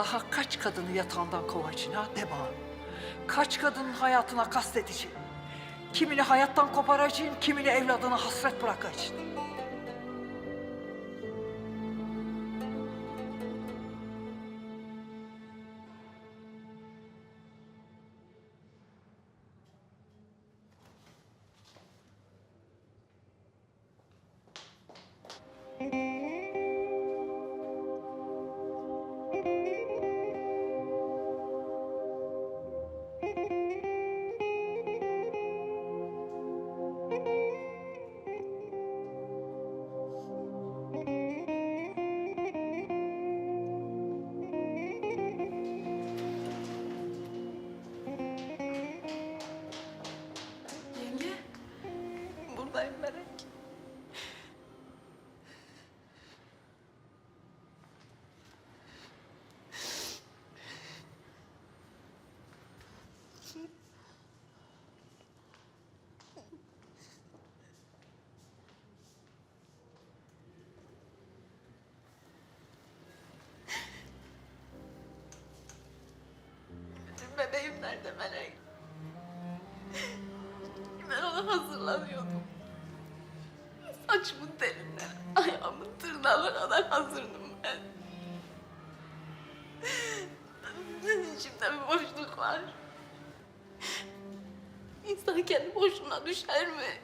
Daha kaç kadını yatağından kovacaksın ha de bana. Kaç kadının hayatına kastedeceksin. Kimini hayattan koparacaksın, kimini evladına hasret bırakacaksın. Buradayım Melek. Bebeğim nerede Melek? Ben ona hazırlanıyordum. Saçımın telinden ayağımın tırnağına kadar hazırdım ben. İçimde bir boşluk var. İnsan kendi boşluğuna düşer mi?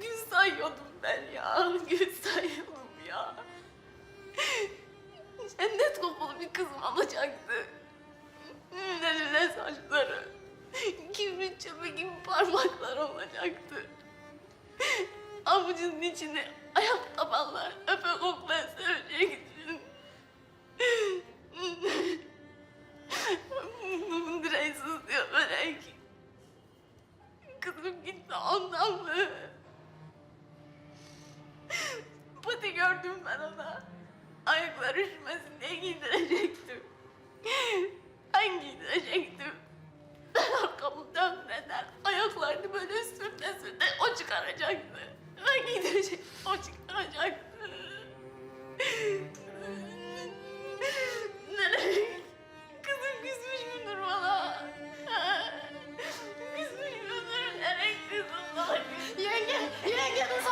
Gün sayıyordum ben ya, gün sayıyordum ya. Cennet kokulu bir kızım olacaktı. Lale saçları, kibrit çöpe gibi parmaklar olacaktı. Avucunun içine ayak tabanlar öpe koklaya sevecektin. Bunun direği sızlıyor börek. Kızım gitti ondan mı? Pati gördüm ben ona. Ayakları üşümesin diye giydirecektim. Ben giydirecektim. Ben arkamı dönmeden ayaklarını böyle sürte sürte o çıkaracaktı. Ben giydirecektim, o çıkaracaktı. Nereye? Kızım küsmüş müdür bana? Küsmüş müdür? Nereye kızım? Yenge, yenge dur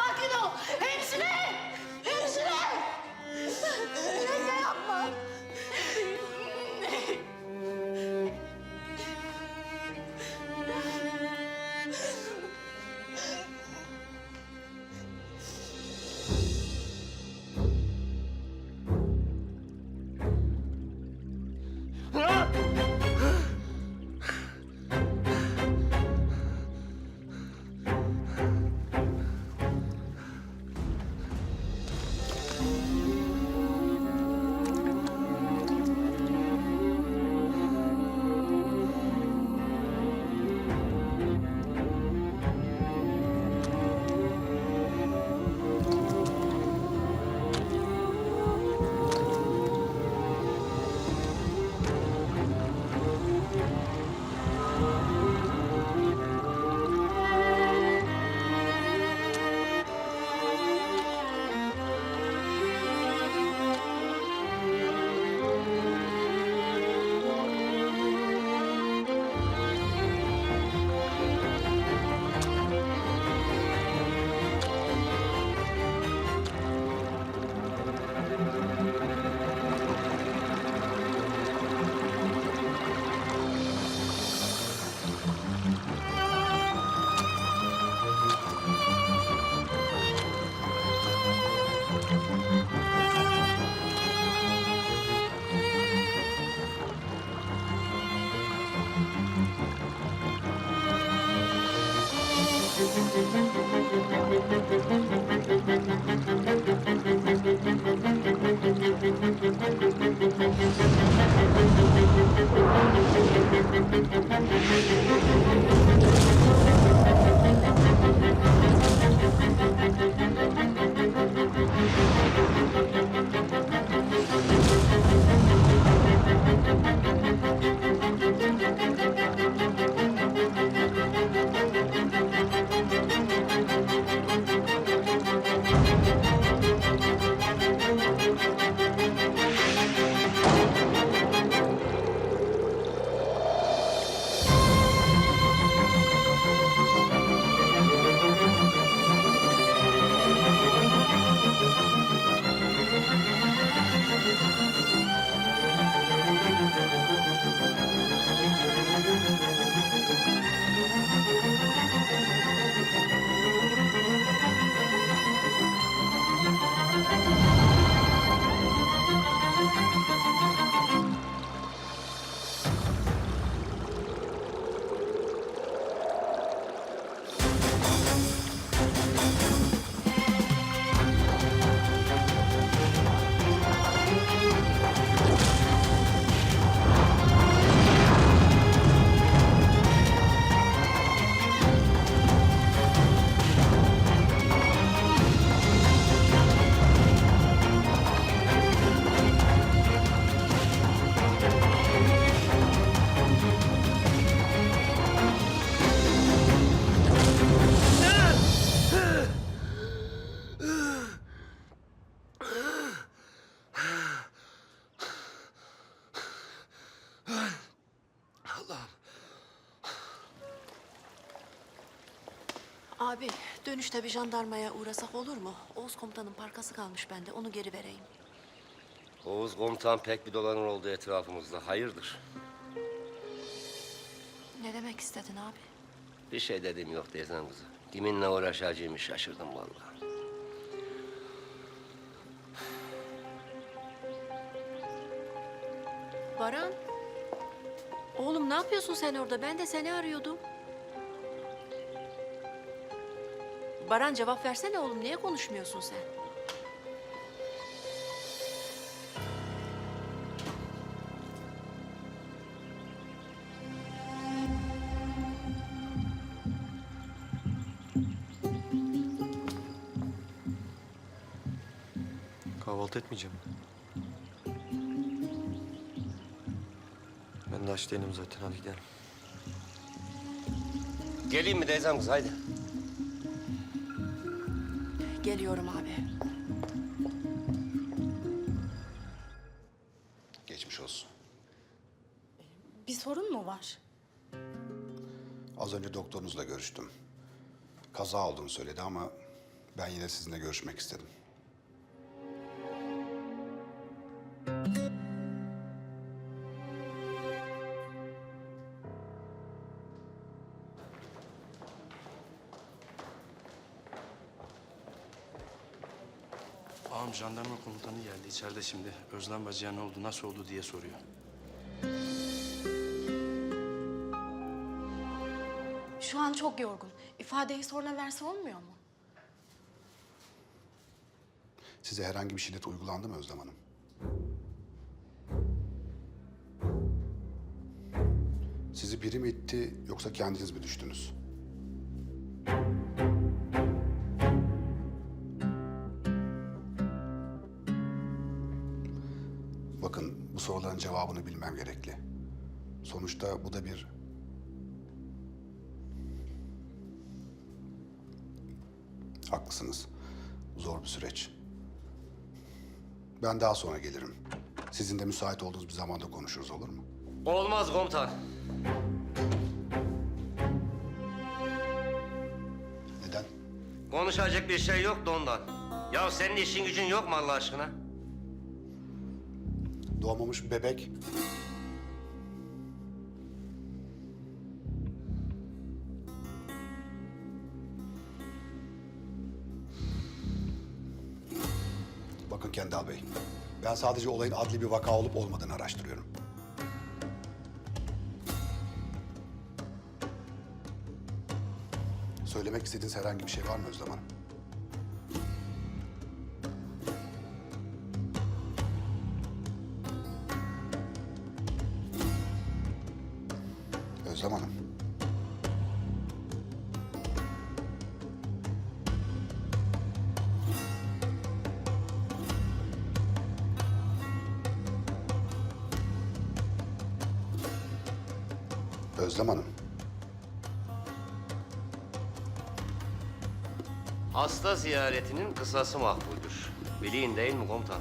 Abi dönüşte bir jandarmaya uğrasak olur mu? Oğuz komutanın parkası kalmış bende. Onu geri vereyim. Oğuz komutan pek bir dolanır oldu etrafımızda. Hayırdır? Ne demek istedin abi? Bir şey dediğim yok teyzem kızı. Kiminle uğraşacağımı şaşırdım vallahi. Baran. Oğlum ne yapıyorsun sen orada? Ben de seni arıyordum. Baran cevap versene oğlum. Niye konuşmuyorsun sen? Kahvaltı etmeyeceğim. Ben de aç değilim zaten. Hadi gidelim. Geleyim mi teyzem kız haydi. Geliyorum abi. Geçmiş olsun. Bir sorun mu var? Az önce doktorunuzla görüştüm. Kaza olduğunu söyledi ama ben yine sizinle görüşmek istedim. Ağam jandarma komutanı geldi içeride şimdi. Özlem bacıya ne oldu, nasıl oldu diye soruyor. Şu an çok yorgun. İfadeyi sonra verse olmuyor mu? Size herhangi bir şiddet uygulandı mı Özlem Hanım? Sizi biri mi itti yoksa kendiniz mi düştünüz? Bakın bu soruların cevabını bilmem gerekli. Sonuçta bu da bir Haklısınız. Zor bir süreç. Ben daha sonra gelirim. Sizin de müsait olduğunuz bir zamanda konuşuruz olur mu? Olmaz komutan. Neden? Konuşacak bir şey yok da ondan. Ya senin işin gücün yok mu Allah aşkına? Doğmamış bir bebek. Bakın Kendal Bey, ben sadece olayın adli bir vaka olup olmadığını araştırıyorum. Söylemek istediğiniz herhangi bir şey var mı Özlem Hanım? Özlem Hanım. Hasta ziyaretinin kısası makbuldür. Bilin değil mi komutan?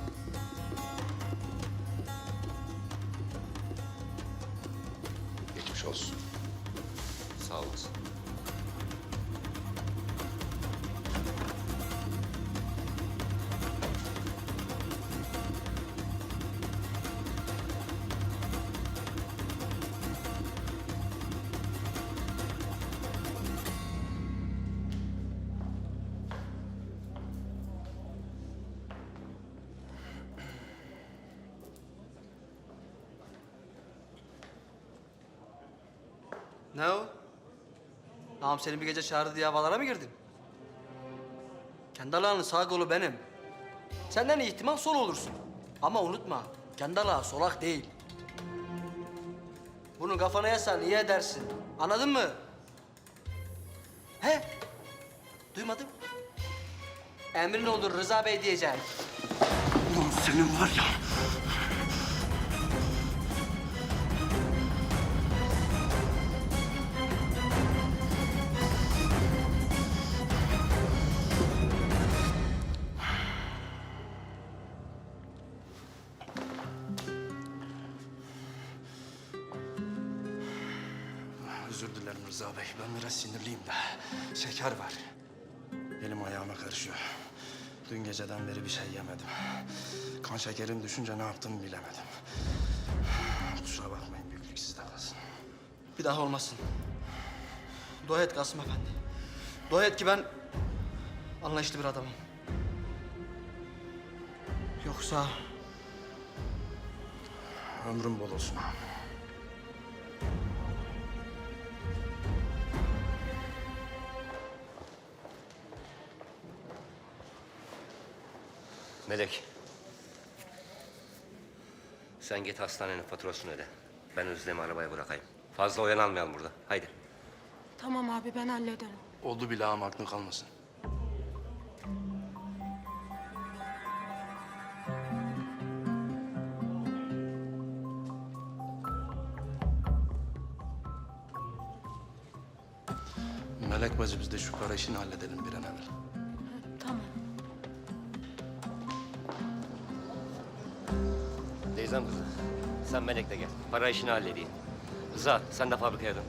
Ne o? Ağam seni bir gece çağırdı diye havalara mı girdin? Kendi Allah'ın sağ kolu benim. Senden iyi ihtimal sol olursun. Ama unutma, kendi Allah solak değil. Bunu kafana yazsan iyi edersin. Anladın mı? He? Duymadım. Emrin olur Rıza Bey diyeceğim. Ulan senin var ya. Dilerim Rıza Bey. Ben biraz sinirliyim de. Şeker var. Elim ayağıma karışıyor. Dün geceden beri bir şey yemedim. Kan şekerim düşünce ne yaptığımı bilemedim. Kusura bakmayın büyüklük sizde kalsın. Bir daha olmasın. Dua et Kasım Efendi. Dua et ki ben anlayışlı bir adamım. Yoksa Ömrüm bol olsun. Melek. Sen git hastanenin faturasını öde. Ben Özlem'i arabaya bırakayım. Fazla oyan almayalım burada. Haydi. Tamam abi ben hallederim. Oldu bile ama aklın kalmasın. Melek bacı biz de şu para işini halledelim bir an evvel. Teyzem kızı. Sen Melek'le gel. Para işini halledeyim. Rıza sen de fabrikaya dön.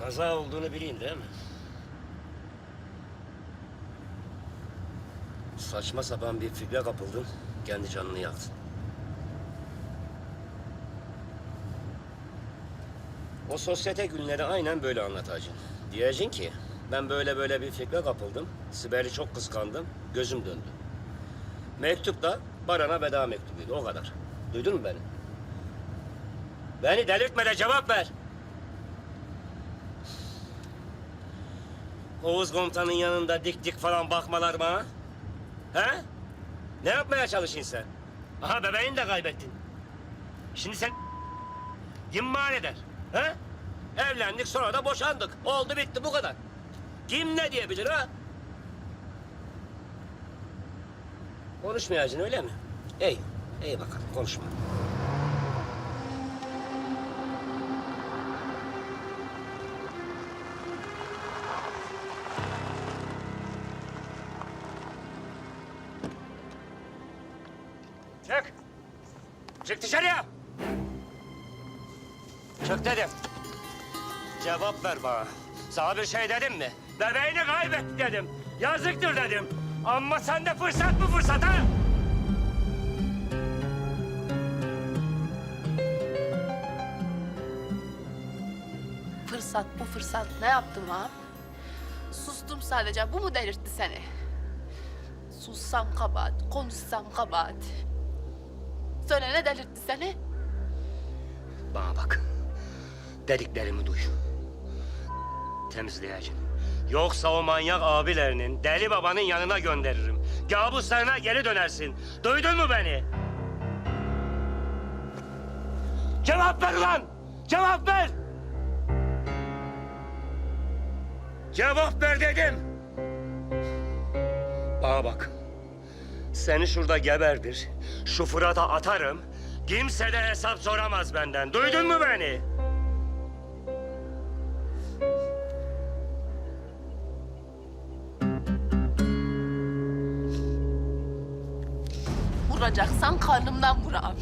Kaza olduğunu bileyim değil mi? Saçma sapan bir fikre kapıldın. Kendi canını yaktın. O sosyete günleri aynen böyle anlatacaksın. Diyeceksin ki ben böyle böyle bir fikre kapıldım. Sibel'i çok kıskandım. Gözüm döndü. Mektup da Baran'a veda mektubuydu o kadar. Duydun mu beni? Beni delirtme de cevap ver. Oğuz komutanın yanında dik dik falan bakmalar bana. He? Ne yapmaya çalışıyorsun sen? Aha bebeğini de kaybettin. Şimdi sen kim eder? He? Evlendik sonra da boşandık. Oldu bitti bu kadar. Kim ne diyebilir ha? Konuşmayacaksın öyle mi? Ey, ey bakalım konuşma. Bana. Sana bir şey dedim mi? Bebeğini kaybetti dedim. Yazıktır dedim. Ama sende fırsat mı fırsat ha? Fırsat bu fırsat. Ne yaptım ha? Sustum sadece. Bu mu delirtti seni? Sussam kabahat, konuşsam kabahat. Söyle ne delirtti seni? Bana bak. Dediklerimi duy. Temizleyeceğim. Yoksa o manyak abilerinin deli babanın yanına gönderirim. Kabuslarına geri dönersin. Duydun mu beni? Cevap ver lan! Cevap ver! Cevap ver dedim. Bana bak. Seni şurada geberdir. Şu Fırat'a atarım. Kimse de hesap soramaz benden. Duydun mu beni? Vuracaksan karnımdan vurağım.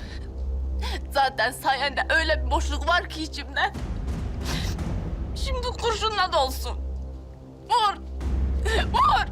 Zaten sayende öyle bir boşluk var ki içimde. Şimdi kurşunla dolsun. Vur! Vur!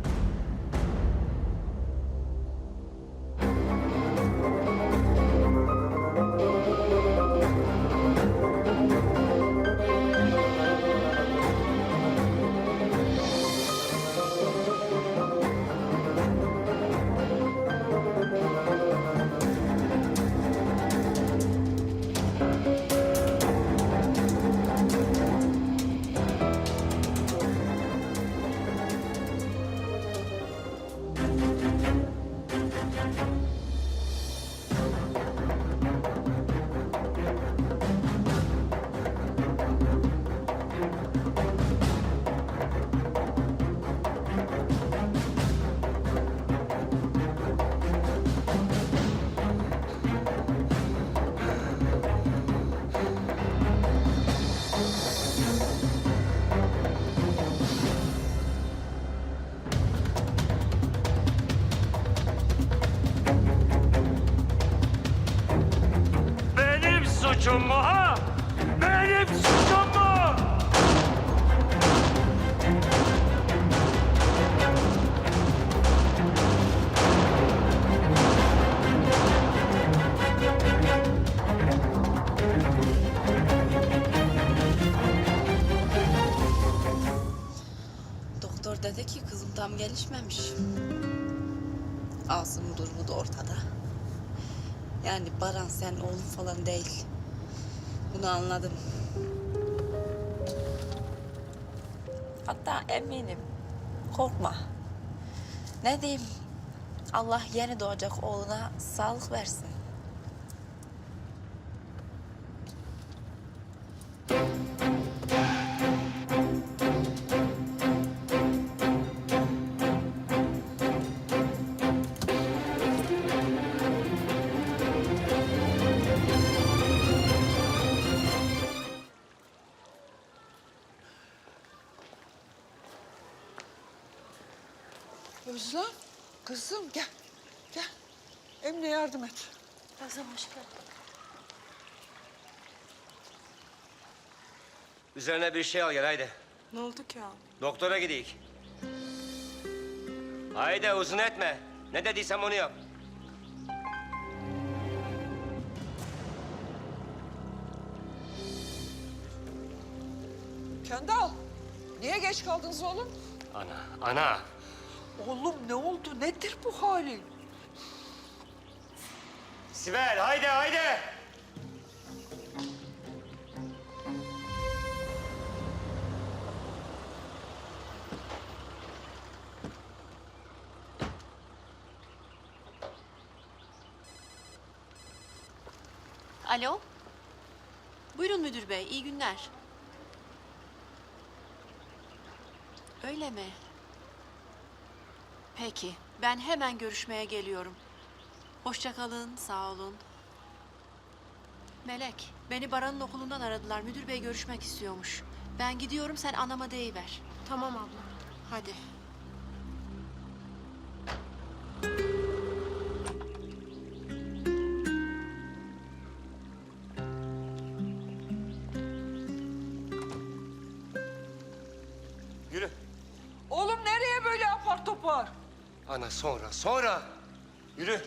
Ki kızım tam gelişmemiş. Asım'ın durumu da ortada. Yani Baran sen oğlum falan değil. Bunu anladım. Hatta eminim. Korkma. Ne diyeyim? Allah yeni doğacak oğluna sağlık versin. Özlem, kızım gel. Gel. Emine yardım et. Özlem hoş geldin. Üzerine bir şey al gel haydi. Ne oldu ki abi? Doktora gideyik. Haydi uzun etme. Ne dediysem onu yap. Kendal, niye geç kaldınız oğlum? Ana, ana. Oğlum ne oldu? Nedir bu halin? Sibel haydi haydi. Alo. Buyurun müdür bey, iyi günler. Öyle mi? Peki, ben hemen görüşmeye geliyorum. Hoşça kalın, sağ olun. Melek, beni Baran'ın okulundan aradılar. Müdür bey görüşmek istiyormuş. Ben gidiyorum, sen anama deyiver. Tamam abla. Hadi. Sonra sonra. Yürü.